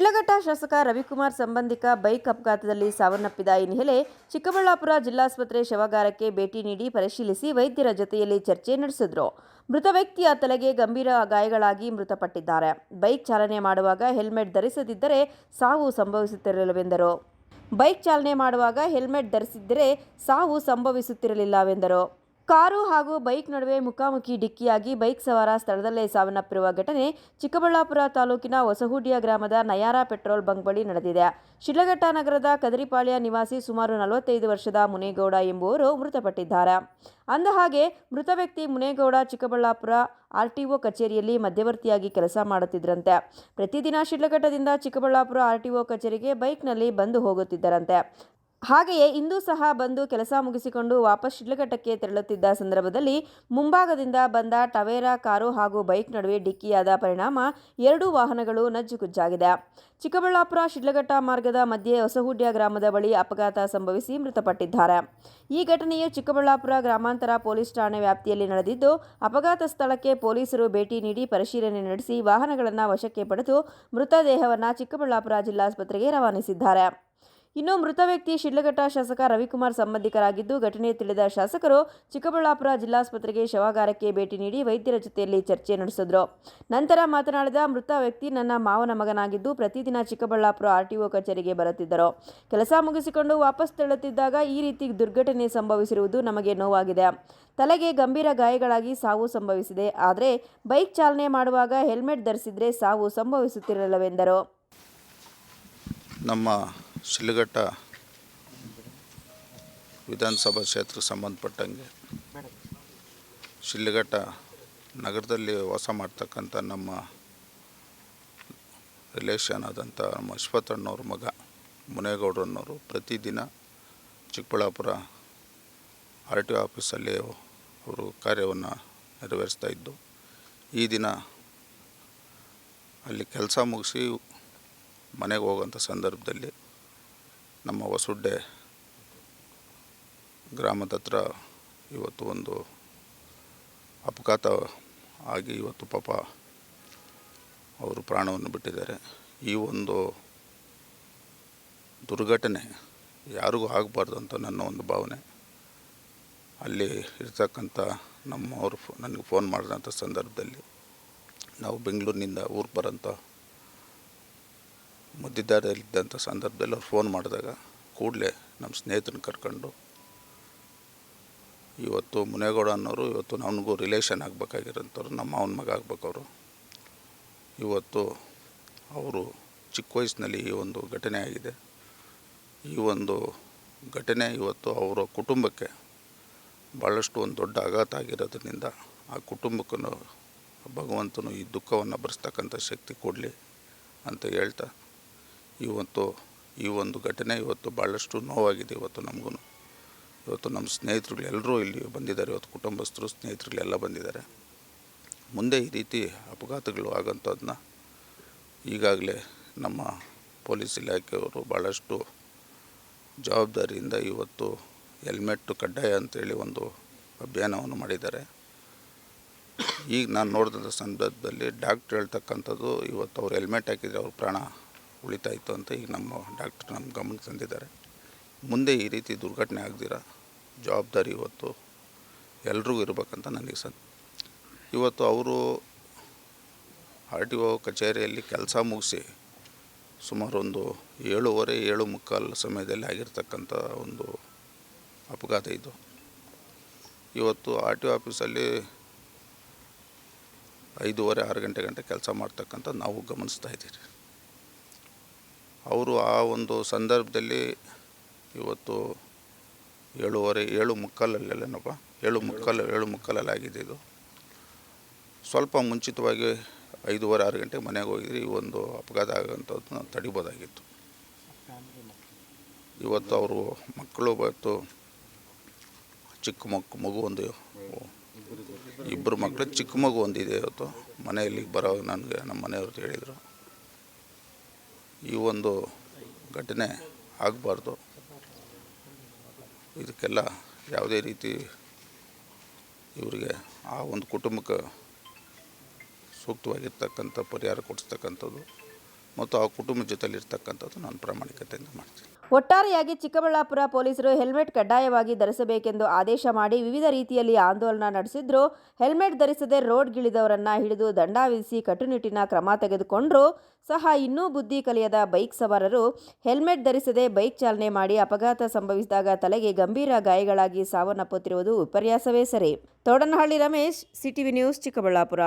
ಶಿಡ್ಲಘಟ್ಟ ಶಾಸಕ ರವಿಕುಮಾರ್ ಸಂಬಂಧಿಕ ಬೈಕ್ ಅಪಘಾತದಲ್ಲಿ ಸಾವನ್ನಪ್ಪಿದ ಹಿನ್ನೆಲೆ ಚಿಕ್ಕಬಳ್ಳಾಪುರ ಜಿಲ್ಲಾಸ್ಪತ್ರೆ ಶವಾಗಾರಕ್ಕೆ ಭೇಟಿ ನೀಡಿ ಪರಿಶೀಲಿಸಿ ವೈದ್ಯರ ಜೊತೆಯಲ್ಲಿ ಚರ್ಚೆ ನಡೆಸಿದ್ರು. ಮೃತ ವ್ಯಕ್ತಿಯ ತಲೆಗೆ ಗಂಭೀರ ಗಾಯಗಳಾಗಿ ಮೃತಪಟ್ಟಿದ್ದಾರೆ. ಬೈಕ್ ಚಾಲನೆ ಮಾಡುವಾಗ ಹೆಲ್ಮೆಟ್ ಧರಿಸದಿದ್ದರೆ ಸಾವು ಸಂಭವಿಸುತ್ತಿರಲಿಲ್ಲವೆಂದರು. ಬೈಕ್ ಚಾಲನೆ ಮಾಡುವಾಗ ಹೆಲ್ಮೆಟ್ ಧರಿಸಿದ್ದರೆ ಸಾವು ಸಂಭವಿಸುತ್ತಿರಲಿಲ್ಲವೆಂದರು. ಕಾರು ಹಾಗೂ ಬೈಕ್ ನಡುವೆ ಮುಖಾಮುಖಿ ಡಿಕ್ಕಿಯಾಗಿ ಬೈಕ್ ಸವಾರ ಸ್ಥಳದಲ್ಲೇ ಸಾವನ್ನಪ್ಪಿರುವ ಘಟನೆ ಚಿಕ್ಕಬಳ್ಳಾಪುರ ತಾಲೂಕಿನ ಹೊಸಹುಡಿಯ ಗ್ರಾಮದ ನಯಾರ ಪೆಟ್ರೋಲ್ ಬಂಕ್ ಬಳಿ ನಡೆದಿದೆ. ಶಿಡ್ಲಘಟ್ಟ ನಗರದ ಕದರಿಪಾಳ್ಯ ನಿವಾಸಿ ಸುಮಾರು ನಲವತ್ತೈದು ವರ್ಷದ ಮುನೇಗೌಡ ಎಂಬುವರು ಮೃತಪಟ್ಟಿದ್ದಾರೆ. ಅಂದಹಾಗೆ ಮೃತ ವ್ಯಕ್ತಿ ಮುನೇಗೌಡ ಚಿಕ್ಕಬಳ್ಳಾಪುರ ಆರ್ಟಿಒ ಕಚೇರಿಯಲ್ಲಿ ಮಧ್ಯವರ್ತಿಯಾಗಿ ಕೆಲಸ ಮಾಡುತ್ತಿದ್ದರಂತೆ ಪ್ರತಿದಿನ ಶಿಡ್ಲಘಟ್ಟದಿಂದ ಚಿಕ್ಕಬಳ್ಳಾಪುರ ಆರ್ಟಿಒ ಕಚೇರಿಗೆ ಬೈಕ್ನಲ್ಲಿ ಬಂದು ಹೋಗುತ್ತಿದ್ದರಂತೆ. ಹಾಗೆಯೇ ಇಂದು ಸಹ ಬಂದು ಕೆಲಸ ಮುಗಿಸಿಕೊಂಡು ವಾಪಸ್ ಶಿಡ್ಲಘಟ್ಟಕ್ಕೆ ತೆರಳುತ್ತಿದ್ದ ಸಂದರ್ಭದಲ್ಲಿ ಮುಂಭಾಗದಿಂದ ಬಂದ ಟವೇರಾ ಕಾರು ಹಾಗೂ ಬೈಕ್ ನಡುವೆ ಡಿಕ್ಕಿಯಾದ ಪರಿಣಾಮ ಎರಡೂ ವಾಹನಗಳು ನಜ್ಜುಗುಜ್ಜಾಗಿದೆ. ಚಿಕ್ಕಬಳ್ಳಾಪುರ ಶಿಡ್ಲಘಟ್ಟ ಮಾರ್ಗದ ಮಧ್ಯೆ ಹೊಸಹುಡ್ಯ ಗ್ರಾಮದ ಬಳಿ ಅಪಘಾತ ಸಂಭವಿಸಿ ಮೃತಪಟ್ಟಿದ್ದಾರೆ. ಈ ಘಟನೆಯು ಚಿಕ್ಕಬಳ್ಳಾಪುರ ಗ್ರಾಮಾಂತರ ಪೊಲೀಸ್ ಠಾಣೆ ವ್ಯಾಪ್ತಿಯಲ್ಲಿ ನಡೆದಿದ್ದು, ಅಪಘಾತ ಸ್ಥಳಕ್ಕೆ ಪೊಲೀಸರು ಭೇಟಿ ನೀಡಿ ಪರಿಶೀಲನೆ ನಡೆಸಿ ವಾಹನಗಳನ್ನು ವಶಕ್ಕೆ ಪಡೆದು ಮೃತದೇಹವನ್ನು ಚಿಕ್ಕಬಳ್ಳಾಪುರ ಜಿಲ್ಲಾಸ್ಪತ್ರೆಗೆ ರವಾನಿಸಿದ್ದಾರೆ. ಇನ್ನು ಮೃತ ವ್ಯಕ್ತಿ ಶಿಡ್ಲಘಟ್ಟ ಶಾಸಕ ರವಿಕುಮಾರ್ ಸಂಬಂಧಿಕರಾಗಿದ್ದು, ಘಟನೆ ತಿಳಿದ ಶಾಸಕರು ಚಿಕ್ಕಬಳ್ಳಾಪುರ ಜಿಲ್ಲಾಸ್ಪತ್ರೆಗೆ ಶವಾಗಾರಕ್ಕೆ ಭೇಟಿ ನೀಡಿ ವೈದ್ಯರ ಜೊತೆಯಲ್ಲಿ ಚರ್ಚೆ ನಡೆಸಿದ್ರು. ನಂತರ ಮಾತನಾಡಿದ, ಮೃತ ವ್ಯಕ್ತಿ ನನ್ನ ಮಾವನ ಮಗನಾಗಿದ್ದು, ಪ್ರತಿದಿನ ಚಿಕ್ಕಬಳ್ಳಾಪುರ ಆರ್ಟಿಒ ಕಚೇರಿಗೆ ಬರುತ್ತಿದ್ದರು. ಕೆಲಸ ಮುಗಿಸಿಕೊಂಡು ವಾಪಸ್ ತೆರಳುತ್ತಿದ್ದಾಗ ಈ ರೀತಿ ದುರ್ಘಟನೆ ಸಂಭವಿಸಿರುವುದು ನಮಗೆ ನೋವಾಗಿದೆ. ತಲೆಗೆ ಗಂಭೀರ ಗಾಯಗಳಾಗಿ ಸಾವು ಸಂಭವಿಸಿದೆ. ಆದರೆ ಬೈಕ್ ಚಾಲನೆ ಮಾಡುವಾಗ ಹೆಲ್ಮೆಟ್ ಧರಿಸಿದ್ರೆ ಸಾವು ಸಂಭವಿಸುತ್ತಿರಲಿಲ್ಲವೆಂದರು. ನಮ್ಮ ಶಿಲ್ಘಟ್ಟ ವಿಧಾನಸಭಾ ಕ್ಷೇತ್ರಕ್ಕೆ ಸಂಬಂಧಪಟ್ಟಂಗೆ ಶಿಲ್ಘಟ್ಟ ನಗರದಲ್ಲಿ ವಾಸ ಮಾಡ್ತಕ್ಕಂಥ ನಮ್ಮ ರಿಲೇಷನ್ ಆದಂಥ ನಮ್ಮ ಅಶ್ವಥಣ್ಣವ್ರ ಮಗ ಮುನೇಗೌಡರನ್ನವರು ಪ್ರತಿದಿನ ಚಿಕ್ಕಬಳ್ಳಾಪುರ ಆರ್ ಟಿ ಒ ಆಫೀಸಲ್ಲಿ ಅವರು ಕಾರ್ಯವನ್ನು ನೆರವೇರಿಸ್ತಾ ಇದ್ದು, ಈ ದಿನ ಅಲ್ಲಿ ಕೆಲಸ ಮುಗಿಸಿ ಮನೆಗೆ ಹೋಗೋಂಥ ಸಂದರ್ಭದಲ್ಲಿ ನಮ್ಮ ಹೊಸುಡ್ಡೆ ಗ್ರಾಮದ ಹತ್ರ ಇವತ್ತು ಒಂದು ಅಪಘಾತ ಆಗಿ ಇವತ್ತು ಪಾಪ ಅವರು ಪ್ರಾಣವನ್ನು ಬಿಟ್ಟಿದ್ದಾರೆ. ಈ ಒಂದು ದುರ್ಘಟನೆ ಯಾರಿಗೂ ಆಗಬಾರ್ದು ಅಂತ ನನ್ನ ಒಂದು ಭಾವನೆ. ಅಲ್ಲಿ ಇರ್ತಕ್ಕಂಥ ನಮ್ಮವರು ನನಗೆ ಫೋನ್ ಮಾಡಿದಂಥ ಸಂದರ್ಭದಲ್ಲಿ ನಾವು ಬೆಂಗಳೂರಿನಿಂದ ಊರಿಗೆ ಬರೋಂಥ ಮಧ್ಯದಾರದಲ್ಲಿದ್ದಂಥ ಸಂದರ್ಭದಲ್ಲಿ ಅವ್ರು ಫೋನ್ ಮಾಡಿದಾಗ ಕೂಡಲೇ ನಮ್ಮ ಸ್ನೇಹಿತನ ಕರ್ಕೊಂಡು, ಇವತ್ತು ಮುನೇಗೌಡ ಅನ್ನೋರು, ಇವತ್ತು ನನಗೂ ರಿಲೇಷನ್ ಆಗಬೇಕಾಗಿರೋಂಥವ್ರು, ನಮ್ಮ ಅವನ ಮಗ ಆಗ್ಬೇಕವರು. ಇವತ್ತು ಅವರು ಚಿಕ್ಕ ವಯಸ್ಸಿನಲ್ಲಿ ಈ ಒಂದು ಘಟನೆ ಆಗಿದೆ. ಈ ಒಂದು ಘಟನೆ ಇವತ್ತು ಅವರ ಕುಟುಂಬಕ್ಕೆ ಭಾಳಷ್ಟು ಒಂದು ದೊಡ್ಡ ಆಘಾತ ಆಗಿರೋದ್ರಿಂದ ಆ ಕುಟುಂಬಕ್ಕೂ ಭಗವಂತನು ಈ ದುಃಖವನ್ನು ಭರಿಸ್ತಕ್ಕಂಥ ಶಕ್ತಿ ಕೊಡಲಿ ಅಂತ ಹೇಳ್ತಾ ಇವತ್ತು ಈ ಒಂದು ಘಟನೆ ಇವತ್ತು ಭಾಳಷ್ಟು ನೋವಾಗಿದೆ ಇವತ್ತು ನಮಗೂ ಇವತ್ತು ನಮ್ಮ ಸ್ನೇಹಿತರುಗಳೆಲ್ಲರೂ ಇಲ್ಲಿ ಬಂದಿದ್ದಾರೆ, ಇವತ್ತು ಕುಟುಂಬಸ್ಥರು, ಸ್ನೇಹಿತರುಗಳೆಲ್ಲ ಬಂದಿದ್ದಾರೆ. ಮುಂದೆ ಈ ರೀತಿ ಅಪಘಾತಗಳು ಆಗಂಥದನ್ನ ಈಗಾಗಲೇ ನಮ್ಮ ಪೊಲೀಸ್ ಇಲಾಖೆಯವರು ಭಾಳಷ್ಟು ಜವಾಬ್ದಾರಿಯಿಂದ ಇವತ್ತು ಹೆಲ್ಮೆಟ್ಟು ಕಡ್ಡಾಯ ಅಂತೇಳಿ ಒಂದು ಅಭಿಯಾನವನ್ನು ಮಾಡಿದ್ದಾರೆ. ಈಗ ನಾನು ನೋಡಿದಂಥ ಸಂದರ್ಭದಲ್ಲಿ ಡಾಕ್ಟ್ರ್ ಹೇಳ್ತಕ್ಕಂಥದ್ದು, ಇವತ್ತು ಅವ್ರು ಹೆಲ್ಮೆಟ್ ಹಾಕಿದರೆ ಅವ್ರ ಪ್ರಾಣ ಉಳಿತಾ ಇತ್ತು ಅಂತ ಈಗ ನಮ್ಮ ಡಾಕ್ಟರ್ ನಮ್ಮ ಗಮನಕ್ಕೆ ತಂದಿದ್ದಾರೆ. ಮುಂದೆ ಈ ರೀತಿ ದುರ್ಘಟನೆ ಆಗದಿರ, ಜವಾಬ್ದಾರಿ ಇವತ್ತು ಎಲ್ರಿಗೂ ಇರಬೇಕಂತ ನನಗೆ ಸನ್, ಇವತ್ತು ಅವರು ಆರ್ ಟಿ ಒ ಕಚೇರಿಯಲ್ಲಿ ಕೆಲಸ ಮುಗಿಸಿ ಸುಮಾರು ಒಂದು ಏಳುವರೆ, ಏಳು ಮುಕ್ಕಾಲು ಸಮಯದಲ್ಲಿ ಆಗಿರ್ತಕ್ಕಂಥ ಒಂದು ಅಪಘಾತ ಇದು. ಇವತ್ತು ಆರ್ ಟಿ ಒ ಆಫೀಸಲ್ಲಿ ಐದೂವರೆ, ಆರು ಗಂಟೆ ಗಂಟೆ ಕೆಲಸ ಮಾಡ್ತಕ್ಕಂಥ ನಾವು ಗಮನಿಸ್ತಾ ಇದ್ದೀರಿ. ಅವರು ಆ ಒಂದು ಸಂದರ್ಭದಲ್ಲಿ ಇವತ್ತು ಏಳುವರೆ, ಏಳು ಮುಕ್ಕಾಲಲ್ಲೇನಪ್ಪ? ಏಳು ಮುಕ್ಕಾಲು, ಏಳು ಮುಕ್ಕಾಲಲ್ಲಿ ಆಗಿದೆ ಇದು ಸ್ವಲ್ಪ ಮುಂಚಿತವಾಗಿ ಐದೂವರೆ, ಆರು ಗಂಟೆಗೆ ಮನೆಗೆ ಹೋಗಿದ್ರೆ, ಈ ಒಂದು ಅಪಘಾತ ಆಗೋಂಥದ್ದನ್ನ ತಡಿಬೋದಾಗಿತ್ತು. ಇವತ್ತು ಅವರು ಮಕ್ಕಳು ಇವತ್ತು ಚಿಕ್ಕ ಮಕ್, ಮಗು ಒಂದು ಇಬ್ಬರು ಮಕ್ಕಳು ಚಿಕ್ಕ ಮಗು ಒಂದಿದೆ ಇವತ್ತು. ಮನೆಯಲ್ಲಿ ಬರೋ ನನಗೆ, ನಮ್ಮ ಮನೆಯವ್ರದ್ದು ಹೇಳಿದರು. ಈ ಒಂದು ಘಟನೆ ಆಗಬಾರ್ದು. ಇದಕ್ಕೆಲ್ಲ ಯಾವುದೇ ರೀತಿ ಇವರಿಗೆ ಆ ಒಂದು ಕುಟುಂಬಕ್ಕೆ ಸೂಕ್ತವಾಗಿರ್ತಕ್ಕಂಥ ಪರಿಹಾರ ಕೊಡಿಸ್ತಕ್ಕಂಥದ್ದು ಮತ್ತು ಆ ಕುಟುಂಬದ ಜೊತೆಲಿ ಇರ್ತಕ್ಕಂಥದ್ದು ನಾನು ಪ್ರಾಮಾಣಿಕತೆಯಿಂದ ಮಾಡ್ತೀನಿ. ಒಟ್ಟಾರೆಯಾಗಿ ಚಿಕ್ಕಬಳ್ಳಾಪುರ ಪೊಲೀಸರು ಹೆಲ್ಮೆಟ್ ಕಡ್ಡಾಯವಾಗಿ ಧರಿಸಬೇಕೆಂದು ಆದೇಶ ಮಾಡಿ ವಿವಿಧ ರೀತಿಯಲ್ಲಿ ಆಂದೋಲನ ನಡೆಸಿದ್ರು. ಹೆಲ್ಮೆಟ್ ಧರಿಸದೆ ರೋಡ್ಗಿಳಿದವರನ್ನ ಹಿಡಿದು ದಂಡ ವಿಧಿಸಿ ಕಟ್ಟುನಿಟ್ಟಿನ ಕ್ರಮ ತೆಗೆದುಕೊಂಡ್ರು. ಸಹ ಇನ್ನೂ ಬುದ್ಧಿ ಕಲಿಯದ ಬೈಕ್ ಸವಾರರು ಹೆಲ್ಮೆಟ್ ಧರಿಸದೆ ಬೈಕ್ ಚಾಲನೆ ಮಾಡಿ ಅಪಘಾತ ಸಂಭವಿಸಿದಾಗ ತಲೆಗೆ ಗಂಭೀರ ಗಾಯಗಳಾಗಿ ಸಾವನ್ನಪ್ಪುತ್ತಿರುವುದು ವಿಪರ್ಯಾಸವೇ ಸರಿ. Thodanahalli Ramesh, CTV news Chikkaballapur.